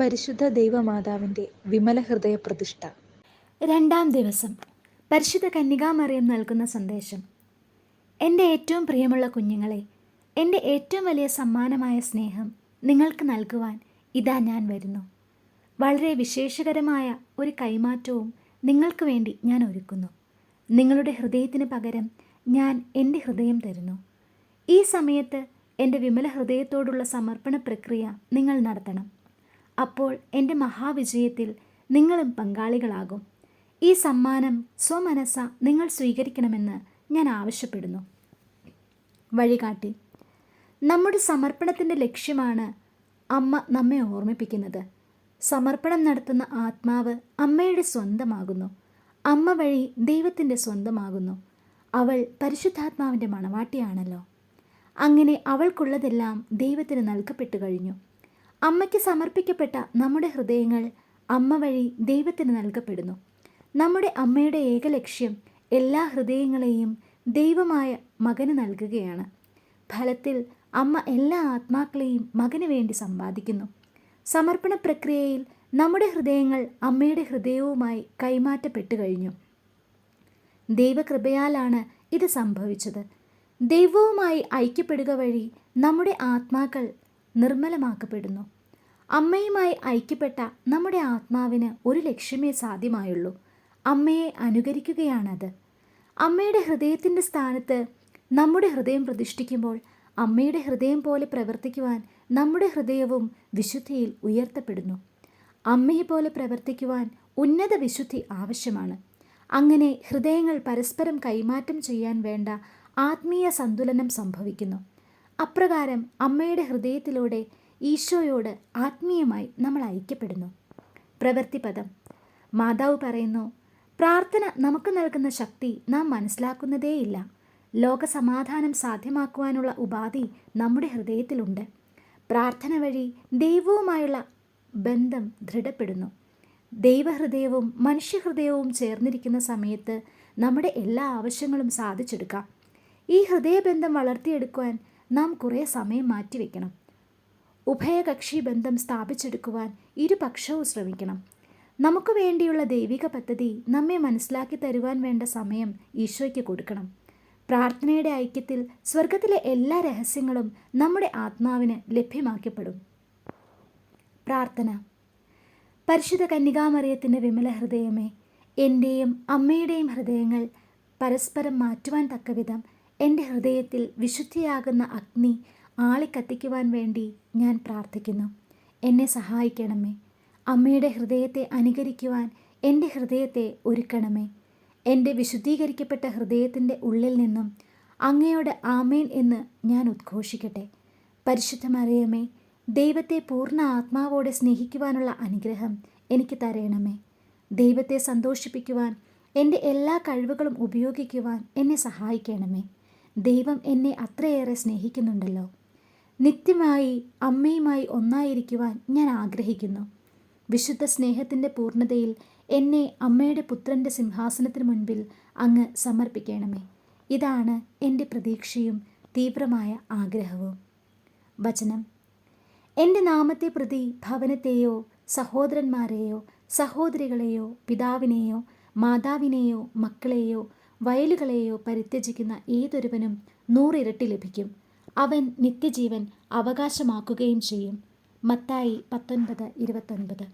പരിശുദ്ധ ദൈവമാതാവിന്റെ വിമല ഹൃദയ പ്രതിഷ്ഠ രണ്ടാം ദിവസം പരിശുദ്ധ കന്യകാമറിയം നൽകുന്ന സന്ദേശം. എന്റെ ഏറ്റവും പ്രിയമുള്ള കുഞ്ഞുങ്ങളെ എന്റെ ഏറ്റവും വലിയ സമ്മാനമായ സ്നേഹം നിങ്ങൾക്ക് നൽകുവാൻ ഇതാ ഞാൻ വരുന്നു. വളരെ വിശേഷകരമായ ഒരു കൈമാറ്റവും നിങ്ങൾക്ക് വേണ്ടി ഞാൻ ഒരുക്കുന്നു. നിങ്ങളുടെ ഹൃദയത്തിന് പകരം ഞാൻ എന്റെ ഹൃദയം തരുന്നു. ഈ സമയത്ത് എന്റെ വിമല ഹൃദയത്തോടുള്ള സമർപ്പണ പ്രക്രിയ നിങ്ങൾ നടത്തണം. അപ്പോൾ എന്റെ മഹാവിജയത്തിൽ നിങ്ങളും പങ്കാളികളാകും. ഈ സമ്മാനം സ്വമനസ നിങ്ങൾ സ്വീകരിക്കണമെന്ന് ഞാൻ ആവശ്യപ്പെടുന്നു. വഴികാട്ടി. നമ്മുടെ സമർപ്പണത്തിന്റെ ലക്ഷ്യമാണ് അമ്മ നമ്മെ ഓർമ്മിപ്പിക്കുന്നത്. സമർപ്പണം നടത്തുന്ന ആത്മാവ് അമ്മയുടെ സ്വന്തമാകുന്നു. അമ്മ വഴി ദൈവത്തിന്റെ സ്വന്തമാകുന്നു. അവൾ പരിശുദ്ധാത്മാവിന്റെ മണവാട്ടിയാണല്ലോ. അങ്ങനെ അവൾക്കുള്ളതെല്ലാം ദൈവത്തിന് നൽകപ്പെട്ടു കഴിഞ്ഞു. അമ്മയ്ക്ക് സമർപ്പിക്കപ്പെട്ട നമ്മുടെ ഹൃദയങ്ങൾ അമ്മ വഴി ദൈവത്തിന് നൽകപ്പെടുന്നു. നമ്മുടെ അമ്മയുടെ ഏക ലക്ഷ്യം എല്ലാ ഹൃദയങ്ങളെയും ദൈവമായ മകന് നൽകുകയാണ്. ഫലത്തിൽ അമ്മ എല്ലാ ആത്മാക്കളെയും മകന് വേണ്ടി സമ്പാദിക്കുന്നു. സമർപ്പണ പ്രക്രിയയിൽ നമ്മുടെ ഹൃദയങ്ങൾ അമ്മയുടെ ഹൃദയവുമായി കൈമാറ്റപ്പെട്ടു കഴിഞ്ഞു. ദൈവകൃപയാലാണ് ഇത് സംഭവിച്ചത്. ദൈവവുമായി ഐക്യപ്പെടുക വഴി നമ്മുടെ ആത്മാക്കൾ നിർമ്മലമാക്കപ്പെടുന്നു. അമ്മയുമായി ഐക്യപ്പെട്ട നമ്മുടെ ആത്മാവിന് ഒരു ലക്ഷ്യമേ സാധ്യമായുള്ളൂ. അമ്മയെ അനുകരിക്കുകയാണത്. അമ്മയുടെ ഹൃദയത്തിന്റെ സ്ഥാനത്ത് നമ്മുടെ ഹൃദയം പ്രതിഷ്ഠിക്കുമ്പോൾ അമ്മയുടെ ഹൃദയം പോലെ പ്രവർത്തിക്കുവാൻ നമ്മുടെ ഹൃദയവും വിശുദ്ധിയിൽ ഉയർത്തപ്പെടുന്നു. അമ്മയെ പോലെ പ്രവർത്തിക്കുവാൻ ഉന്നത വിശുദ്ധി ആവശ്യമാണ്. അങ്ങനെ ഹൃദയങ്ങൾ പരസ്പരം കൈമാറ്റം ചെയ്യാൻ വേണ്ട ആത്മീയ സന്തുലനം സംഭവിക്കുന്നു. അപ്രകാരം അമ്മയുടെ ഹൃദയത്തിലൂടെ ഈശോയോട് ആത്മീയമായി നമ്മൾ ഐക്യപ്പെടുന്നു. പ്രവൃത്തിപദം. മാതാവ് പറയുന്നു പ്രാർത്ഥന നമുക്ക് നൽകുന്ന ശക്തി നാം മനസ്സിലാക്കുന്നതേയില്ല. ലോകസമാധാനം സാധ്യമാക്കുവാനുള്ള ഉപാധി നമ്മുടെ ഹൃദയത്തിലുണ്ട്. പ്രാർത്ഥന വഴി ദൈവവുമായുള്ള ബന്ധം ദൃഢപ്പെടുന്നു. ദൈവഹൃദയവും മനുഷ്യഹൃദയവും ചേർന്നിരിക്കുന്ന സമയത്ത് നമ്മുടെ എല്ലാ ആവശ്യങ്ങളും സാധിച്ചെടുക്കാം. ഈ ഹൃദയബന്ധം വളർത്തിയെടുക്കുവാൻ നാം കുറേ സമയം മാറ്റിവെക്കണം. ഉഭയകക്ഷി ബന്ധം സ്ഥാപിച്ചെടുക്കുവാൻ ഇരുപക്ഷവും ശ്രമിക്കണം. നമുക്ക് വേണ്ടിയുള്ള ദൈവിക പദ്ധതി നമ്മെ മനസ്സിലാക്കി തരുവാൻ വേണ്ട സമയം ഈശോയ്ക്ക് കൊടുക്കണം. പ്രാർത്ഥനയുടെ ഐക്യത്തിൽ സ്വർഗത്തിലെ എല്ലാ രഹസ്യങ്ങളും നമ്മുടെ ആത്മാവിന് ലഭ്യമാക്കപ്പെടും. പ്രാർത്ഥന. പരിശുദ്ധ കന്യകാമറിയത്തിന്റെ വിമല ഹൃദയമേ എന്റെയും അമ്മയുടെയും ഹൃദയങ്ങൾ പരസ്പരം മാറ്റുവാൻ തക്കവിധം എന്റെ ഹൃദയത്തിൽ വിശുദ്ധിയാകുന്ന അഗ്നി ആളിക്കത്തിക്കുവാൻ വേണ്ടി ഞാൻ പ്രാർത്ഥിക്കുന്നു. എന്നെ സഹായിക്കണമേ. അമ്മയുടെ ഹൃദയത്തെ അനുകരിക്കുവാൻ എന്റെ ഹൃദയത്തെ ഒരുക്കണമേ. എന്റെ വിശുദ്ധീകരിക്കപ്പെട്ട ഹൃദയത്തിന്റെ ഉള്ളിൽ നിന്നും അങ്ങയോട് ആമേൻ എന്ന് ഞാൻ ഉദ്ഘോഷിക്കട്ടെ. പരിശുദ്ധമറിയമേ ദൈവത്തെ പൂർണ ആത്മാവോടെ സ്നേഹിക്കുവാനുള്ള അനുഗ്രഹം എനിക്ക് തരയണമേ ദൈവത്തെ സന്തോഷിപ്പിക്കുവാൻ എന്റെ എല്ലാ കഴിവുകളും ഉപയോഗിക്കുവാൻ എന്നെ സഹായിക്കണമേ. ദൈവം എന്നെ അത്രയേറെ സ്നേഹിക്കുന്നുണ്ടല്ലോ. നിത്യമായി അമ്മയുമായി ഒന്നായിരിക്കുവാൻ ഞാൻ ആഗ്രഹിക്കുന്നു. വിശുദ്ധ സ്നേഹത്തിന്റെ പൂർണതയിൽ എന്നെ അമ്മയുടെ പുത്രന്റെ സിംഹാസനത്തിന് മുൻപിൽ അങ്ങ് സമർപ്പിക്കണമേ. ഇതാണ് എന്റെ പ്രതീക്ഷയും തീവ്രമായ ആഗ്രഹവും. വചനം. എന്റെ നാമത്തെ പ്രതി ഭവനത്തെയോ സഹോദരന്മാരെയോ സഹോദരികളെയോ പിതാവിനെയോ മാതാവിനെയോ മക്കളെയോ വയലുകളെയോ പരിത്യജിക്കുന്ന ഏതൊരുവനും നൂറിരട്ടി ലഭിക്കും. അവൻ നിത്യജീവൻ അവകാശമാക്കുകയും ചെയ്യും. മത്തായി പത്തൊൻപത് ഇരുപത്തൊൻപത്.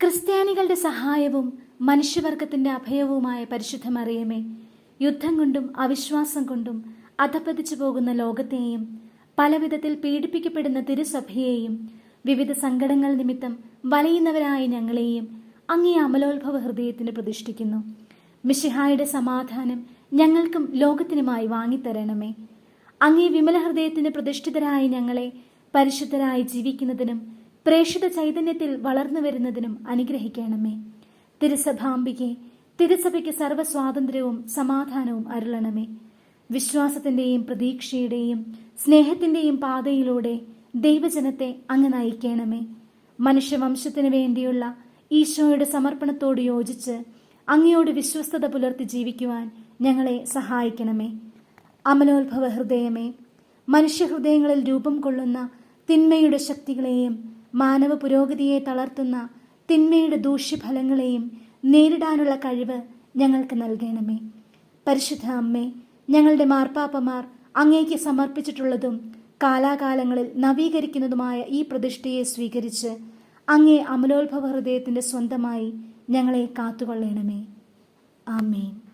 ക്രിസ്ത്യാനികളുടെ സഹായവും മനുഷ്യവർഗത്തിന്റെ അഭയവുമായ പരിശുദ്ധമറിയമേ യുദ്ധം കൊണ്ടും അവിശ്വാസം കൊണ്ടും അധപ്പതിച്ചു പോകുന്ന ലോകത്തെയും പലവിധത്തിൽ പീഡിപ്പിക്കപ്പെടുന്ന തിരുസഭയെയും വിവിധ സങ്കടങ്ങൾ നിമിത്തം വലയുന്നവരായ ഞങ്ങളെയും അങ്ങേ അമലോത്ഭവ ഹൃദയത്തിന് പ്രതിഷ്ഠിക്കുന്നു. മിഷിഹായുടെ സമാധാനം ഞങ്ങൾക്കും ലോകത്തിനുമായി വാങ്ങിത്തരണമേ. അങ്ങേ വിമല ഹൃദയത്തിന് പ്രതിഷ്ഠിതരായ ഞങ്ങളെ പരിശുദ്ധരായി ജീവിക്കുന്നതിനും പ്രേക്ഷിത ചൈതന്യത്തിൽ വളർന്നു വരുന്നതിനും അനുഗ്രഹിക്കണമേ. തിരുസഭാംബികെ തിരുസഭയ്ക്ക് സർവസ്വാതന്ത്ര്യവും സമാധാനവും അരുളണമേ. വിശ്വാസത്തിന്റെയും പ്രതീക്ഷയുടെയും സ്നേഹത്തിന്റെയും പാതയിലൂടെ ദൈവജനത്തെ അങ്ങ് നയിക്കണമേ. മനുഷ്യവംശത്തിനു വേണ്ടിയുള്ള ഈശോയുടെ സമർപ്പണത്തോട് യോജിച്ച് അങ്ങയോട് വിശ്വസ്തത പുലർത്തി ജീവിക്കുവാൻ ഞങ്ങളെ സഹായിക്കണമേ. അമലോത്ഭവ ഹൃദയമേ മനുഷ്യഹൃദയങ്ങളിൽ രൂപം കൊള്ളുന്ന തിന്മയുടെ ശക്തികളെയും മാനവ പുരോഗതിയെ തളർത്തുന്ന തിന്മയുടെ ദൂഷ്യഫലങ്ങളെയും നേരിടാനുള്ള കഴിവ് ഞങ്ങൾക്ക് നൽകണമേ. പരിശുദ്ധ അമ്മേ ഞങ്ങളുടെ മാർപ്പാപ്പമാർ അങ്ങേക്ക് സമർപ്പിച്ചിട്ടുള്ളതും കാലാകാലങ്ങളിൽ നവീകരിക്കുന്നതുമായ ഈ പ്രതിഷ്ഠയെ സ്വീകരിച്ച് അങ്ങേ അമലോത്ഭവ ഹൃദയത്തിന്റെ സ്വന്തമായി ഞങ്ങളെ കാത്തുകൊള്ളണമേ. ആമേൻ.